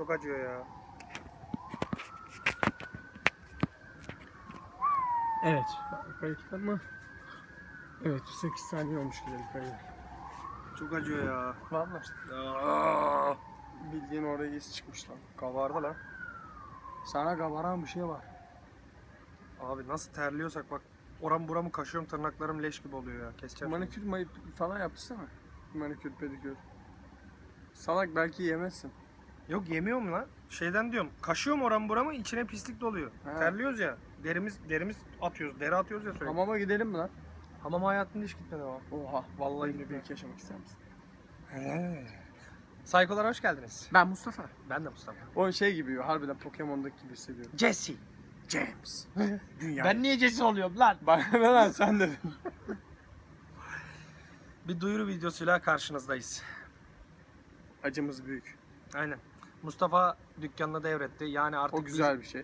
Çok acıyor ya. Evet. Kayıtlar mı? Evet 8 saniye olmuş gidelim kaydı. Çok acıyor ya. Valla. Aa, Bildiğin oraya iz çıkmış lan. kabardı lan. Sana kabaran bir şey var. Abi nasıl terliyorsak bak. Oram buramı kaşıyorum tırnaklarım leş gibi oluyor ya. Keseceğim. Manikür falan yaptırsana. Manikür pedikür. Salak belki yemezsin. Yok yemiyorum lan. Şeyden diyorum. Kaşıyorum oram buramı içine pislik doluyor. He. Terliyoruz ya. Derimiz derimiz atıyoruz. Deri atıyoruz ya sürekli. Hamama gidelim mi lan? Hamama hayatında hiç gitmedim ama. Oha. Vallahi bir yaşamak ister misin? Saykolara hoş geldiniz. Ben Mustafa. Ben de Mustafa. O şey gibi harbiden Pokemon'daki gibi hissediyorum. Jesse. James. Dünya. Ben niye Jesse oluyorum lan? Ne lan sen dedin. Bir duyuru videosuyla karşınızdayız. Acımız büyük. Aynen. Mustafa dükkanını devretti. Yani artık O güzel bir şey.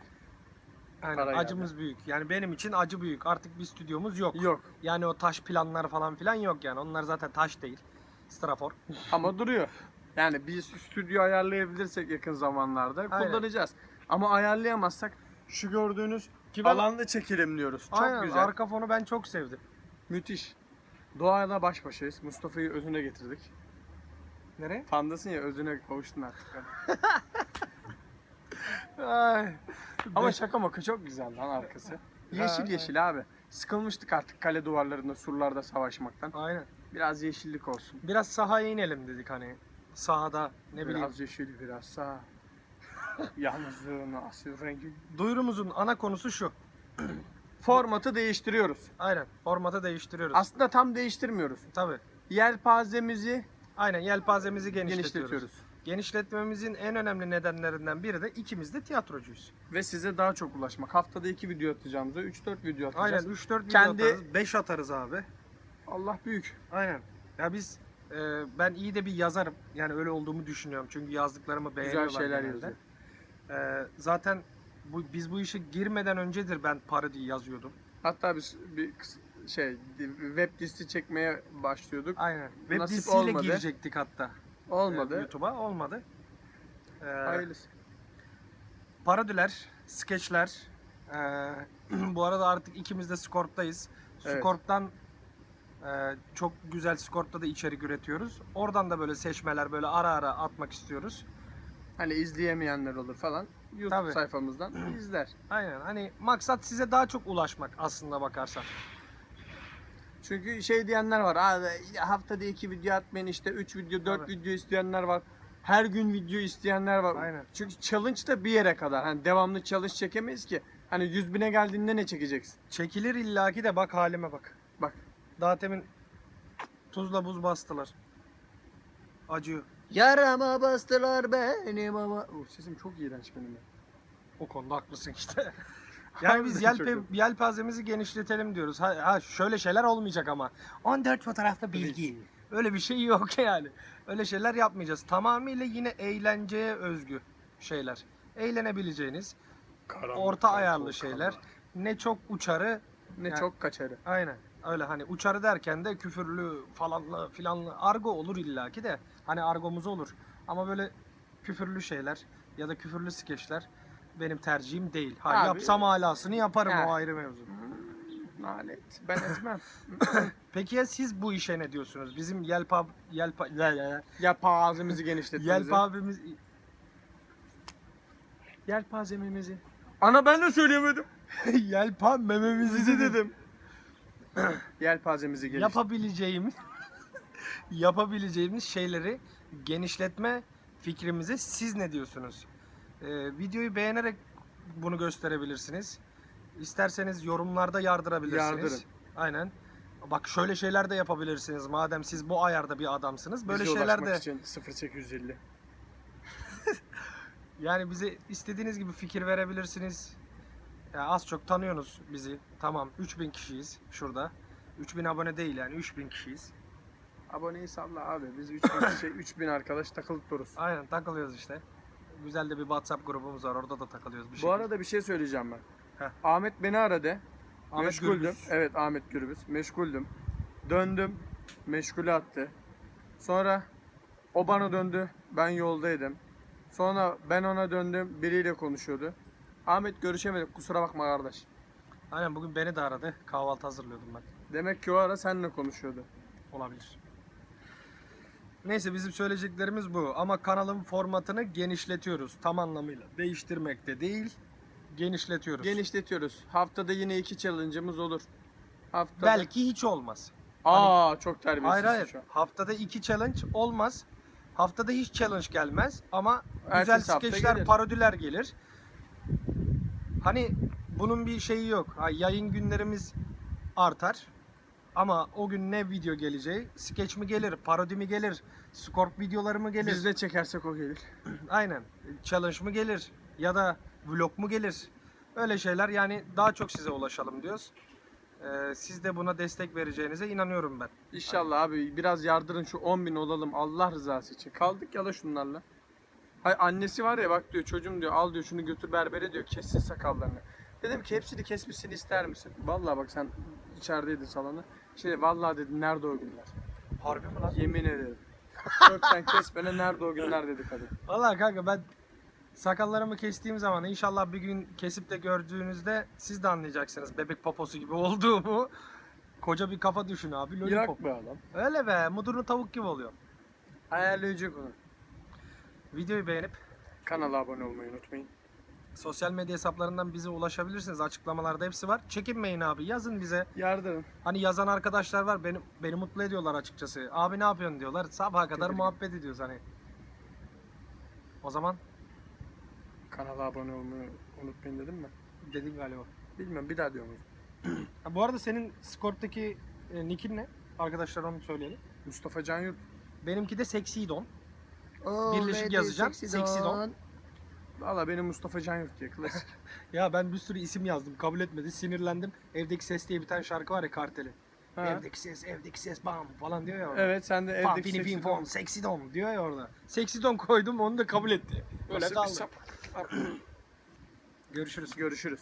aynen, para acımız büyük. Yani benim için acı büyük. Artık bir stüdyomuz yok. Yok. Yani o taş planlar falan filan yok yani. Onlar zaten taş değil. Strafor. Ama duruyor. Yani biz stüdyo ayarlayabilirsek yakın zamanlarda Aynen. kullanacağız. Ama ayarlayamazsak şu gördüğünüz Ki ben- alanda çekelim diyoruz. Çok Aynen, güzel. Arka fonu ben çok sevdim. Müthiş. Doğayla baş başayız. Mustafa'yı özüne getirdik. Nereye? Pandasın ya özüne kavuştun artık. Ay. Ama şaka maka çok güzel lan arkası. Yeşil Ha, yeşil abi. Sıkılmıştık artık kale duvarlarında, surlarda savaşmaktan. Aynen. Biraz yeşillik olsun. Biraz sahaya inelim dedik hani. Sahada ne bileyim. Biraz yeşil, biraz sağ. Yalnızlığın asil rengi. Duyurumuzun ana konusu şu. Formatı değiştiriyoruz. Aynen. Formatı değiştiriyoruz. Aslında tam değiştirmiyoruz. Tabii. Yelpazemizi Aynen yelpazemizi genişletiyoruz. genişletiyoruz. Genişletmemizin en önemli nedenlerinden biri de ikimiz de tiyatrocuyuz. Ve size daha çok ulaşmak. Haftada 2 video atacağımıza 3-4 video Aynen atacağız. 3-4 video Kendi- atarız, 5 atarız abi. Allah büyük. Aynen. Ya biz e, ben iyi de bir yazarım. Yani öyle olduğumu düşünüyorum. Çünkü yazdıklarımı beğeniyorlar Güzel şeyler genelde. yazıyor. E, zaten bu, biz bu işe girmeden öncedir ben parodi yazıyordum. Hatta biz bir şey web dizisi çekmeye başlıyorduk. Aynen. Web Nasip dizisiyle olmadı. girecektik hatta. Olmadı. YouTube'a olmadı. E, Hayırlısı. parodiler, skeçler. e, bu arada artık ikimiz de Scorp'tayız. Evet. Scorp'tan e, çok güzel Scorp'ta da içerik üretiyoruz. Oradan da böyle seçmeler böyle ara ara atmak istiyoruz. Hani izleyemeyenler olur falan. YouTube Tabii. sayfamızdan izler. Aynen hani maksat size daha çok ulaşmak aslında bakarsan. Çünkü şey diyenler var. Abi haftada 2 video atmayın işte 3 video 4 Tabii. video isteyenler var. Her gün video isteyenler var. Aynen. Çünkü challenge da bir yere kadar. Hani devamlı challenge çekemeyiz ki. Hani 100 bine geldiğinde ne çekeceksin? Çekilir illaki de bak halime bak. Bak. Daha temin tuzla buz bastılar. Acıyor. Yarama bastılar benim ama. Oh, sesim çok iğrenç benim. ya. O konuda haklısın işte. Yani biz yelpe, yelpazemizi genişletelim diyoruz. Ha, ha şöyle şeyler olmayacak ama. 14 fotoğrafta bilgi. Öyle bir şey yok yani. Öyle şeyler yapmayacağız. Tamamıyla yine eğlenceye özgü şeyler. Eğlenebileceğiniz, Karanlık, orta ayarlı şeyler. Ne çok uçarı, Ne Yani- çok kaçarı. aynen. Öyle hani uçarı derken de küfürlü falanlı filanlı argo olur illaki de. Hani argomuz olur. Ama böyle küfürlü şeyler ya da küfürlü skeçler benim tercihim değil. Ha, Abi- yapsam alasını yaparım Ha. o ayrı mevzu. Nalet. Ben etmem. Peki ya siz bu işe ne diyorsunuz? Bizim yelpa yelpa Yelpazemizi genişletmemizi. yelpabimiz Yelpazemimizi. Ana ben de söyleyemedim. yelpa mememizi Sizi dedim. dedim. Yelpazemizi genişlet. Yapabileceğimiz yapabileceğimiz şeyleri genişletme fikrimize siz ne diyorsunuz? Ee, videoyu beğenerek bunu gösterebilirsiniz. İsterseniz yorumlarda yardırabilirsiniz. Yardırın. Aynen. Bak şöyle şeyler de yapabilirsiniz. Madem siz bu ayarda bir adamsınız. Böyle Bize şeyler de için 0850. Yani bize istediğiniz gibi fikir verebilirsiniz. Ya az çok tanıyorsunuz bizi. Tamam 3000 kişiyiz şurada. 3000 abone değil yani 3000 kişiyiz. Aboneyi salla abi. Biz 3000 kişi, 3000 arkadaş takılıp dururuz. Aynen takılıyoruz işte. Güzel de bir WhatsApp grubumuz var. Orada da takılıyoruz bir Bu şekilde. arada bir şey söyleyeceğim ben. Heh. Ahmet beni aradı. Ahmet Meşguldüm. Gürbüz. Evet Ahmet Gürbüz. Meşguldüm. Döndüm. Meşgule attı. Sonra o bana döndü. Ben yoldaydım. Sonra ben ona döndüm biriyle konuşuyordu. Ahmet görüşemedik kusura bakma kardeş. Aynen bugün beni de aradı. Kahvaltı hazırlıyordum ben. Demek ki o ara seninle konuşuyordu. Olabilir. Neyse bizim söyleyeceklerimiz bu. Ama kanalın formatını genişletiyoruz. Tam anlamıyla. Değiştirmek de değil. Genişletiyoruz. Genişletiyoruz. Haftada yine iki challenge'ımız olur. Haftada... Belki hiç olmaz. Aa çok terbiyesiz Hayır hayır. şu an. Haftada iki challenge olmaz. Haftada hiç challenge gelmez ama Ertesi güzel skeçler, gelir. parodiler gelir. Hani bunun bir şeyi yok. Ha, yayın günlerimiz artar. Ama o gün ne video geleceği, skeç mi gelir, parodi mi gelir, skorp videoları mı gelir? Biz de çekersek o gelir. Aynen. Challenge mı gelir ya da vlog mu gelir? Öyle şeyler yani daha çok size ulaşalım diyoruz. Ee, siz de buna destek vereceğinize inanıyorum ben. İnşallah abi biraz yardırın şu 10 bin olalım Allah rızası için. Kaldık ya da şunlarla. Hay annesi var ya bak diyor çocuğum diyor al diyor şunu götür berbere diyor kessin sakallarını. Dedim ki hepsini kesmişsin ister misin? Vallahi bak sen içerideydin salonu. Şey vallahi dedi nerede o günler? Harbi mi lan? Yemin ederim. Kökten kesmene nerede o günler dedi kadın. Valla kanka ben sakallarımı kestiğim zaman inşallah bir gün kesip de gördüğünüzde siz de anlayacaksınız bebek poposu gibi olduğumu. Koca bir kafa düşün abi lollipop. Yak be adam. Öyle be mudurnu tavuk gibi oluyor. Ayarlayacak onu. Videoyu beğenip Kanala abone olmayı unutmayın. Sosyal medya hesaplarından bize ulaşabilirsiniz. Açıklamalarda hepsi var. Çekinmeyin abi yazın bize. Yardırın. Hani yazan arkadaşlar var beni beni mutlu ediyorlar açıkçası. Abi ne yapıyorsun diyorlar. Sabaha kadar Tebrik muhabbet ediyoruz hani. O zaman Kanala abone olmayı unutmayın dedim mi? dedin galiba. Bilmiyorum bir daha diyorum. Ha, bu arada senin Skorp'taki e, nickin ne? Arkadaşlar onu söyleyelim. Mustafa Can Yurt. Benimki de Seksi Don. Birleşik yazacağım. Seksi Don. Valla benim Mustafa Can Yurt diye klasik. Ya ben bir sürü isim yazdım. Kabul etmedi. Sinirlendim. Evdeki Ses diye bir tane şarkı var ya Kartel'in. Ha. Evdeki ses, evdeki ses bam falan diyor ya orada. Evet sen de Fan, evdeki fini, fin, seksi fon, seksi don diyor ya orada. Seksi don koydum onu da kabul etti. Öyle kaldı. Görüşürüz. Görüşürüz.